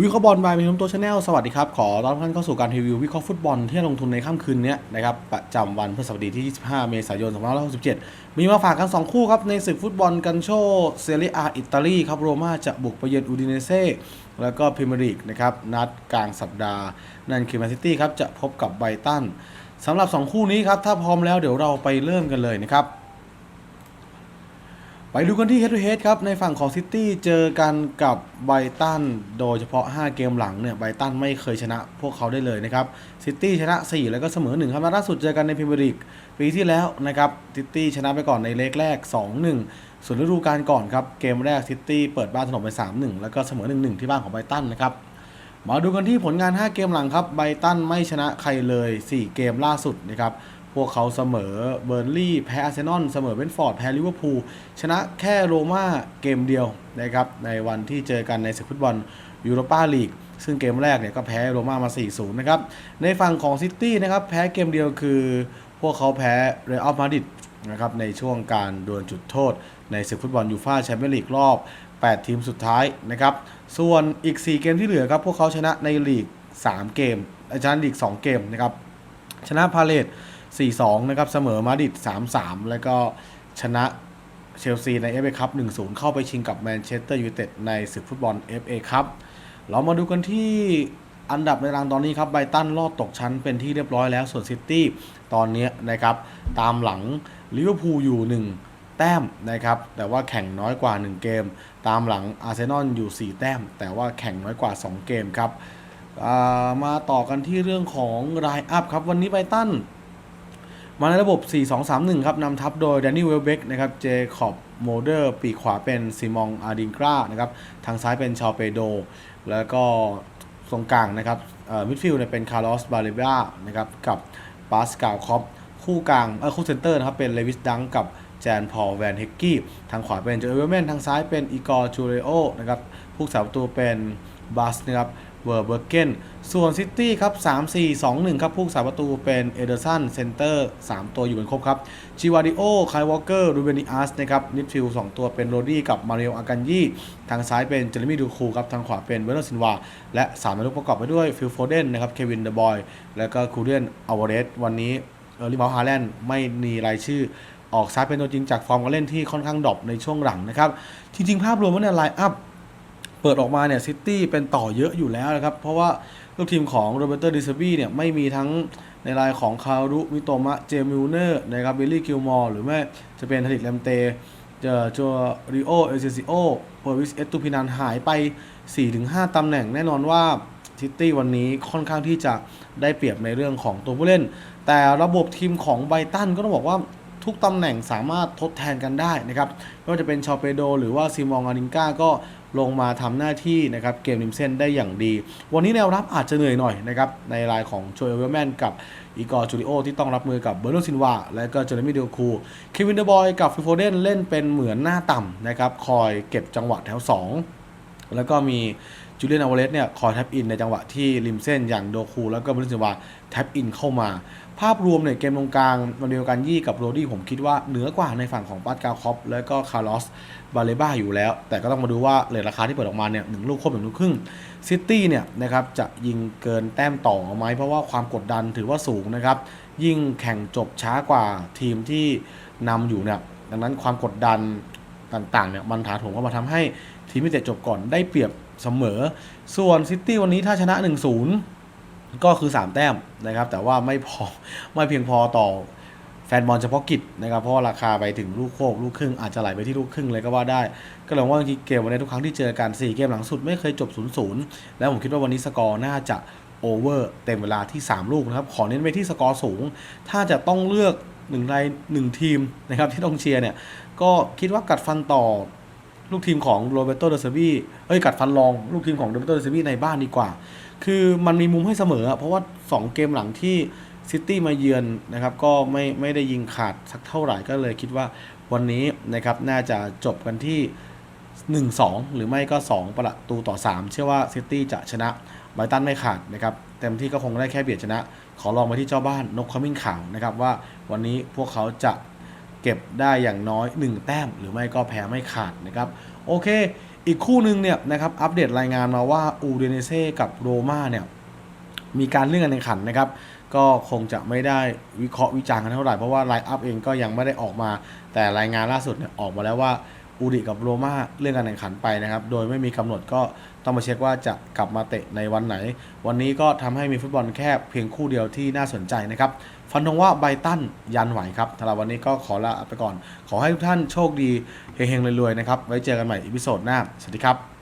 วิเคราะห์บอลบายมีน้ำตัวชาแนลสวัสดีครับ ขอต้อนรับท่านเข้าสู่การรีวิววิเคราะห์ฟุตบอลที่ลงทุนในค่ำคืนนี้นะครับประจำวันพฤหัสบดีที่ 25 เมษายน 2567 มีมาฝากกัน 2 คู่ครับ ในศึกฟุตบอลกันโชเซเรียอาอิตาลีครับ โรม่าจะบุกไปเยือนอูดิเนเซ่แล้วก็พรีเมียร์ลีกนะครับ นัดกลางสัปดาห์ นั่นคือแมนซิตี้ครับจะพบกับไบตันสำหรับ 2 คู่นี้ครับถ้าพร้อมแล้วเดี๋ยวเราไปเริ่มกันเลยนะครับ ไปดูกันที่ Head to Head ครับ ในฝั่งของซิตี้เจอกันกับไบตัน โดยเฉพาะ 5 เกมหลังเนี่ยไบตันไม่เคยชนะพวกเขาได้เลยนะครับซิตี้ชนะ 4 แล้วก็เสมอ 1 ครับล่าสุดเจอกันในพรีเมียร์ลีกปีที่แล้วนะครับซิตี้ชนะไปก่อนในเลกแรก 2-1 ส่วนฤดูกาลก่อนครับ เกมแรกซิตี้เปิดบ้านถล่มไป 3-1 แล้วก็เสมอ 1-1 ที่บ้านของไบตันนะครับมาดูกันที่ผลงาน 5 เกมหลังครับไบตันไม่ชนะใครเลย 4 เกมล่าสุดนะครับ พวกเขาเสมอเบอร์ลี่แพ้อาร์เซนอลเสมอเบนฟอร์ดแพ้ลิเวอร์พูลชนะแค่โรม่าเกมเดียวนะครับในวันที่เจอกันในศึกฟุตบอลยูโรปาลีกซึ่งเกมแรกเนี่ยก็แพ้โรม่ามา 4-0 นะครับ ในฝั่งของซิตี้นะครับแพ้เกมเดียวคือ พวกเขาแพ้เรอัลมาดริดนะครับในช่วงการดวลจุดโทษ ในศึกฟุตบอลยูฟ่าแชมเปี้ยนลีกรอบ 8 ทีมสุดท้ายนะครับส่วนอีก 4 เกมที่เหลือครับพวกเขาชนะในลีก 3 เกมชนะลีก 2 เกมนะครับชนะพาเลต 4-2 นะครับ เสมอมาดริด3-3 แล้วก็ชนะเชลซีใน FA คัพ1-0 เข้าไปชิงกับแมนเชสเตอร์ยูไนเต็ดในศึกฟุตบอล FA คัพเรามาดูกันที่อันดับในตารางตอนนี้ครับไบตันรอดตกชั้นเป็นที่เรียบร้อยแล้วส่วนซิตี้ตอนนี้นะครับตามหลังลิเวอร์พูลอยู่ 1 แต้มนะครับแต่ว่าแข่งน้อยกว่า 1 เกม ตามหลังอาร์เซนอลอยู่ 4 แต้ม แต่ว่าแข่งน้อยกว่า 2 เกมครับามาต่อกันที่เรื่องของรายอัพครับวันนี้ไบตัน มาในระบบ 4-2-3-1 ครับนำทัพโดยแดนนี่เวลเบกนะครับ เจคอบโมเดอร์ ปีขวาเป็นซิมองอาดิงกรานะครับ ทางซ้ายเป็นชาวเปโด แล้วก็ตรงกลางนะครับมิดฟิลด์เป็นคาร์ลอส บาเลบ้านะครับ กับปาสกาลคอปคู่กลางเออคู่เซนเตอร์นะครับ เป็นเลวิสดังกับแจนพอลแวนเฮกกี้ทางขวาเป็นเจอเอเวอร์แมนทางซ้ายเป็นอีกอร์จูเรโอนะครับผู้สาประตูเป็นบัสนะครับ เวอร์เบอร์เกนส่วนซิตี้ครับ 3 4 2 1 ครับผู้สาประตูเป็นเอเดอร์สันเซนเตอร์ 3 ตัวอยู่เป็นครบครับชิวาดิโอไคลวอลเกอร์รูเบนิอัสนะครับนิดฟิล2ตัวเป็นโรดี้กับมาริโออากันยี่ทางซ้ายเป็นเจเรมี่ดูคูครับ ทางขวาเป็นเวเนอร์ซินวา และ3นักประกอบไปด้วยฟิลโฟเดนนะครับเควินเดอะบอย แล้วก็คูเรียนอวเรสวันนี้เออริบาฮาแลนด์ไม่มีรายชื่อออกซ้ายเป็นตัวจริงจากฟอร์มการเล่นที่ค่อนข้างดรอปในช่วงหลังนะครับจริงๆภาพรวมว่าเนี่ยไลน์อัพ เปิดออกมาเนี่ยซิตี้เป็นต่อเยอะอยู่แล้วนะครับ เพราะว่าลูกทีมของโรเบร์โตดิซบีเนี่ยไม่มีทั้งในรายของคารุมิโตมะเจมิลเนอร์นะครับบิลลี่กิลมอร์หรือไม่จะเป็นทริกแลมเตเจอจัวริโอเอเซซิโอเปอร์วิสเอตตูพินันหายไป 4-5ตำแหน่งแน่นอนว่าซิตี้วันนี้ค่อนข้างที่จะได้เปรียบในเรื่องของตัวผู้เล่น แต่ระบบทีมของไบตันก็ต้องบอกว่าทุกตำแหน่งสามารถทดแทนกันได้นะครับไม่ว่าจะเป็นชอเปโด หรือว่าซิมองอานิงกาก็ ลงมาทำหน้าที่นะครับเกมริมเส้นได้อย่างดี วันนี้แนวรับอาจจะเหนื่อยหน่อยนะครับในรายของโชเอเวลแมนกับอีกอร์จูริโอที่ต้องรับมือกับเบอร์โนซินวาและก็เจอร์มี่เดลคูเควินเดบอยกับฟิโฟเดนเล่นเป็นเหมือนหน้าต่ำนะครับคอยเก็บจังหวะแถว 2 แล้วก็มีจูเลียนอวเลสเนี่ยคอยแท็บอินในจังหวะที่ริมเส้นอย่างโดคู แล้วก็บริสินวาแท็บอินเข้ามา ภาพรวมเนี่ยเกมตรงกลางมาเดียวกันยี่กับโรดี้ผมคิดว่าเหนือกว่าในฝั่งของปาสกาลคอปแล้วก็คาร์ลอสบาเลบ้าอยู่แล้ว แต่ก็ต้องมาดูว่าเลทราคาที่เปิดออกมาเนี่ยหนึ่งลูกครบหนึ่งลูกครึ่งซิตี้เนี่ยนะครับจะยิงเกินแต้มต่อไหมเพราะว่าความกดดันถือว่าสูงนะครับยิ่งแข่งจบช้ากว่าทีมที่นำอยู่เนี่ยดังนั้นความกดดัน ต่างๆเนี่ยมันถาโถมเข้ามาทำให้ทีมที่เตะจบก่อนได้เปรียบเสมอ ส่วนซิตี้วันนี้ถ้าชนะ 1-0 ก็คือ 3 แต้มนะครับ แต่ว่าไม่พอไม่เพียงพอต่อแฟนบอลเฉพาะกิจนะครับ เพราะราคาไปถึงลูกโคกลูกครึ่งอาจจะไหลไปที่ลูกครึ่งเลยก็ว่าได้ ก็เลยว่าจริงเกมวันนี้ทุกครั้งที่เจอกัน 4 เกมหลังสุดไม่เคยจบ 0-0 แล้วผมคิดว่าวันนี้สกอร์น่าจะโอเวอร์เต็มเวลาที่ 3 ลูกนะครับ ขอเน้นไปที่สกอร์สูง ถ้าจะต้องเลือก หนึ่งรายหนึ่งทีมนะครับที่ต้องเชียร์เนี่ยก็คิดว่ากัดฟันต่อลูกทีมของโรเบโตเดซบีเอ้ยกัดฟันรองลูกทีมของโรเบโตเดซบีในบ้านดีกว่า คือมันมีมุมให้เสมอ เพราะว่า 2 เกมหลังที่ซิตี้มาเยือนนะครับก็ไม่ไม่ได้ยิงขาดสักเท่าไหร่ก็เลยคิดว่าวันนี้นะครับน่าจะจบกันที่ 1-2 หรือไม่ก็ 2 ประตูต่อ 3 เชื่อว่าซิตี้จะชนะ ไบตันไม่ขาดนะครับเต็มที่ก็คงได้แค่เบียดชนะ ขอลองไปที่เจ้าบ้านนกขมิ้นขาวนะครับว่าวันนี้พวกเขาจะเก็บได้อย่างน้อย 1 แต้ม หรือไม่ก็แพ้ไม่ขาดนะครับโอเค อีกคู่หนึ่งเนี่ยนะครับอัปเดตรายงานมาว่าอูเดเนเซ่กับโรม่าเนี่ยมีการเลื่อนการแข่งขันนะครับก็คงจะไม่ได้วิเคราะห์วิจารณ์กันเท่าไหร่เพราะว่าไลน์อัพเองก็ยังไม่ได้ออกมา แต่รายงานล่าสุดเนี่ยออกมาแล้วว่า อูดิกับโรม่าเรื่องการแข่งขันไปนะครับ โดยไม่มีกำหนดก็ต้องมาเช็คว่าจะกลับมาเตะในวันไหน วันนี้ก็ทำให้มีฟุตบอลแค่เพียงคู่เดียวที่น่าสนใจนะครับ ฟันธงว่าไบตันยันไหวครับสำหรับวันนี้ก็ขอลาไปก่อน ขอให้ทุกท่านโชคดีเฮงๆรวยๆนะครับ ไว้เจอกันใหม่อีพิโซดหน้า สวัสดีครับ